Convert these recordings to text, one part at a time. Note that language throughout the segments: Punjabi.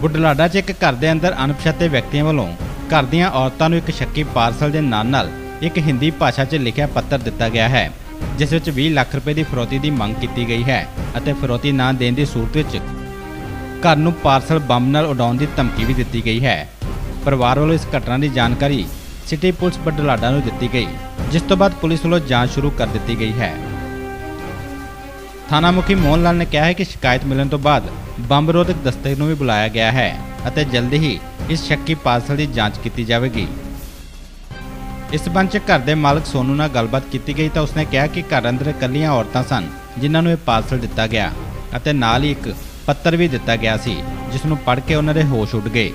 ਬੁਢਲਾਡਾ 'ਚ ਇੱਕ ਘਰ ਦੇ ਅੰਦਰ ਅਣਪਛਾਤੇ ਵਿਅਕਤੀਆਂ ਵੱਲੋਂ ਘਰ ਦੀਆਂ ਔਰਤਾਂ ਨੂੰ ਇੱਕ ਸ਼ੱਕੀ ਪਾਰਸਲ ਦੇ ਨਾਂ ਨਾਲ ਇੱਕ ਹਿੰਦੀ ਭਾਸ਼ਾ 'ਚ ਲਿਖਿਆ ਪੱਤਰ ਦਿੱਤਾ ਗਿਆ ਹੈ, ਜਿਸ ਵਿੱਚ 20 ਲੱਖ ਰੁਪਏ ਦੀ ਫਰੋਤੀ ਦੀ ਮੰਗ ਕੀਤੀ ਗਈ ਹੈ ਅਤੇ ਫਰੋਤੀ ਨਾ ਦੇਣ ਦੀ ਸੂਰਤ ਵਿੱਚ ਘਰ ਨੂੰ ਪਾਰਸਲ ਬੰਬ ਨਾਲ ਉਡਾਉਣ ਦੀ ਧਮਕੀ ਵੀ ਦਿੱਤੀ ਗਈ ਹੈ। ਪਰਿਵਾਰ ਵੱਲੋਂ ਇਸ ਘਟਨਾ ਦੀ ਜਾਣਕਾਰੀ ਸਿਟੀ ਪੁਲਿਸ ਬੁਢਲਾਡਾ ਨੂੰ ਦਿੱਤੀ ਗਈ, ਜਿਸ ਤੋਂ ਬਾਅਦ ਪੁਲਿਸ ਵੱਲੋਂ ਜਾਂਚ ਸ਼ੁਰੂ ਕਰ ਦਿੱਤੀ ਗਈ ਹੈ। ਥਾਣਾ ਮੁਖੀ ਮੋਹਨ ਲਾਲ ਨੇ ਕਿਹਾ ਹੈ ਕਿ ਸ਼ਿਕਾਇਤ ਮਿਲਣ ਤੋਂ ਬਾਅਦ ਬੰਬ ਰੋਧਕ ਦਸਤੇ ਨੂੰ ਵੀ ਬੁਲਾਇਆ ਗਿਆ ਹੈ ਅਤੇ ਜਲਦੀ ਹੀ ਇਸ ਸ਼ੱਕੀ ਪਾਰਸਲ ਦੀ ਜਾਂਚ ਕੀਤੀ ਜਾਵੇਗੀ। ਇਸ ਸੰਬੰਧ 'ਚ ਘਰ ਦੇ ਮਾਲਕ ਸੋਨੂ ਨਾਲ ਗੱਲਬਾਤ ਕੀਤੀ ਗਈ ਤਾਂ ਉਸਨੇ ਕਿਹਾ ਕਿ ਘਰ ਅੰਦਰ ਇਕੱਲੀਆਂ ਔਰਤਾਂ ਸਨ, ਜਿਨ੍ਹਾਂ ਨੂੰ ਇਹ ਪਾਰਸਲ ਦਿੱਤਾ ਗਿਆ ਅਤੇ ਨਾਲ ਹੀ ਇੱਕ ਪੱਤਰ ਵੀ ਦਿੱਤਾ ਗਿਆ ਸੀ, ਜਿਸ ਨੂੰ ਪੜ੍ਹ ਕੇ ਉਹਨਾਂ ਦੇ ਹੋਸ਼ ਉੱਡ ਗਏ।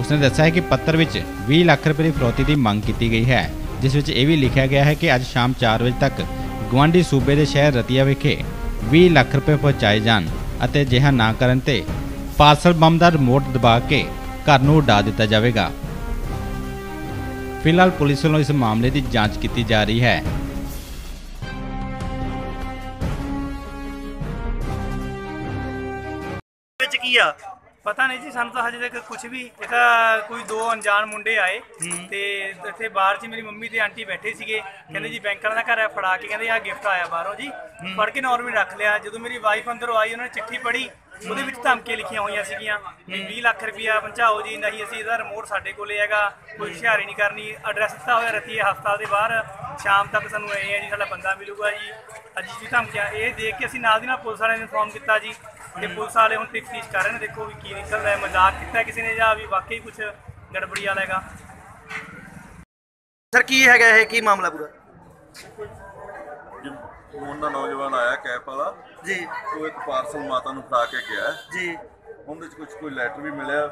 ਉਸਨੇ ਦੱਸਿਆ ਹੈ ਕਿ ਪੱਤਰ ਵਿੱਚ 20 ਲੱਖ ਰੁਪਏ ਦੀ ਫਰੋਤੀ ਦੀ ਮੰਗ ਕੀਤੀ ਗਈ ਹੈ, ਜਿਸ ਵਿੱਚ ਇਹ ਵੀ ਲਿਖਿਆ ਗਿਆ ਹੈ ਕਿ ਅੱਜ ਸ਼ਾਮ 4 ਵਜੇ ਤੱਕ ਗਵਾਂਡੀ ਸੂਬੇ ਦੇ ਸ਼ਹਿਰ ਰਤੀਆ ਵਿਖੇ 20 ਲੱਖ ਰੁਪਏ ਪਹੁੰਚਾਏ ਜਾਣ ਅਤੇ ਅਜਿਹਾ ਨਾ ਕਰਨ ਤੇ ਪਾਰਸਲ ਬੰਬ ਦਾ ਰਿਮੋਟ ਦਬਾ ਕੇ ਘਰ ਨੂੰ ਉਡਾ ਦਿੱਤਾ ਜਾਵੇਗਾ। ਫਿਲਹਾਲ ਪੁਲਿਸ ਵੱਲੋਂ ਇਸ ਮਾਮਲੇ ਦੀ ਜਾਂਚ ਕੀਤੀ ਜਾ ਰਹੀ ਹੈ। ਵਿੱਚ ਕੀ ਆ? ਪਤਾ ਨਹੀਂ ਜੀ ਸਾਨੂੰ ਤਾਂ ਹਜੇ ਤੱਕ ਕੁਝ ਵੀ ਤਾਂ ਕੋਈ ਦੋ ਅਣਜਾਣ ਮੁੰਡੇ ਆਏ ਤੇ ਇੱਥੇ ਬਾਹਰ 'ਚ ਮੇਰੀ ਮੰਮੀ ਤੇ ਆਂਟੀ ਬੈਠੇ ਸੀਗੇ। ਕਹਿੰਦੇ ਜੀ ਬੈਂਕ ਵਾਲਾ ਦਾ ਘਰ ਹੈ ਫੜਾ ਕੇ ਕਹਿੰਦੇ ਆਹ ਗਿਫਟ ਆਇਆ ਬਾਹਰੋਂ ਜੀ। ਫੜ ਕੇ ਨਾਰਮਲ ਰੱਖ ਲਿਆ। ਜਦੋਂ ਮੇਰੀ ਵਾਈਫ ਅੰਦਰੋਂ ਆਈ ਉਹਨਾਂ ਨੇ ਚਿੱਠੀ ਪੜ੍ਹੀ ਉਹਦੇ ਵਿੱਚ ਧਮਕੀਆਂ ਲਿਖੀਆਂ ਹੋਈਆਂ ਸੀਗੀਆਂ ਵੀ 20 ਲੱਖ ਰੁਪਇਆ ਪਹੁੰਚਾਓ ਜੀ ਨਹੀਂ ਅਸੀਂ ਇਹਦਾ ਰਿਮੋਟ ਸਾਡੇ ਕੋਲੇ ਹੈਗਾ ਕੋਈ ਹੁਸ਼ਿਆਰੀ ਨਹੀਂ ਕਰਨੀ। ਐਡਰੈਸ ਦਿੱਤਾ ਹੋਇਆ ਰਤੀਏ ਹਸਪਤਾਲ ਦੇ ਬਾਹਰ। ਸ਼ਾਮ ਤੱਕ ਸਾਨੂੰ ਇਹ ਹੈ ਜੀ ਸਾਡਾ ਬੰਦਾ ਮਿਲੂਗਾ ਜੀ। ਅੱਜ ਜੀ ਧਮਕੀਆਂ ਇਹ ਦੇਖ ਕੇ ਅਸੀਂ ਨਾਲ ਦੀ ਨਾਲ ਪੁਲਿਸ ਵਾਲਿਆਂ ਨੂੰ ਇਨਫੋਰਮ ਕੀਤਾ ਜੀ। ਤੇ ਪੁਲਿਸ ਵਾਲੇ ਹੁਣ ਤਫਤੀਸ਼ ਕਰ ਰਹੇ ਨੇ ਦੇਖੋ ਵੀ ਕੀ ਨਿਕਲਦਾ ਹੈ ਮਜ਼ਾਕ ਕੀਤਾ ਕਿਸੇ ਨੇ ਜਾਂ ਵੀ ਵਾਕਈ ਕੁਝ ਗੜਬੜੀ ਵਾਲਾ ਹੈਗਾ। ਸਰ ਕੀ ਹੈਗਾ ਇਹ? ਕੀ ਮਾਮਲਾ ਪੂਰਾ? ਦਾ ਨੌਜਵਾਨ ਆਇਆ ਕੈਪ ਵਾਲਾ। ਜੀ। ਉਹ ਇੱਕ ਪਾਰਸਲ ਮਾਤਾ ਨੂੰ ਫੜਾ ਕੇ ਗਿਆ। ਜੀ। ਉਹਦੇ ਵਿੱਚ ਕੁਝ ਕੋਈ ਲੈਟਰ ਵੀ ਮਿਲਿਆ।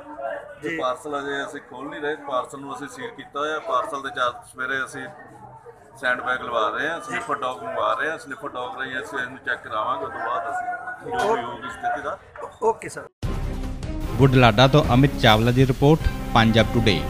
ਤੇ ਪਾਰਸਲ ਅਜੇ ਅਸੀਂ ਖੋਲ ਨਹੀਂ ਰਹੇ। ਪਾਰਸਲ ਨੂੰ ਅਸੀਂ ਸੀਲ ਕੀਤਾ ਹੋਇਆ। ਪਾਰਸਲ ਦੇ ਚਾਰ ਸਵੇਰੇ ਅਸੀਂ ਸੈਂਡ ਬੈਗ ਲਵਾ ਰਹੇ ਹਾਂ ਸਲਿਫਰ ਡੌਗ ਮੰਗਵਾ ਰਹੇ ਹਾਂ ਸਲਿਫਰ ਡੌਗ ਰਹੀ ਅਸੀਂ ਇਹਨੂੰ ਚੈੱਕ ਕਰਾਵਾਂਗੇ ਉਸ ਤੋਂ ਬਾਅਦ ਅਸੀਂ ਜੋ ਵੀ ਹੋਊਗੀ ਸਥਿਤੀ ਦਾ। Okay sir. ਬੁਢਲਾਡਾ ਤੋਂ ਅਮਿਤ ਚਾਵਲਾ ਦੀ ਰਿਪੋਰਟ ਪੰਜਾਬ ਟੁਡੇ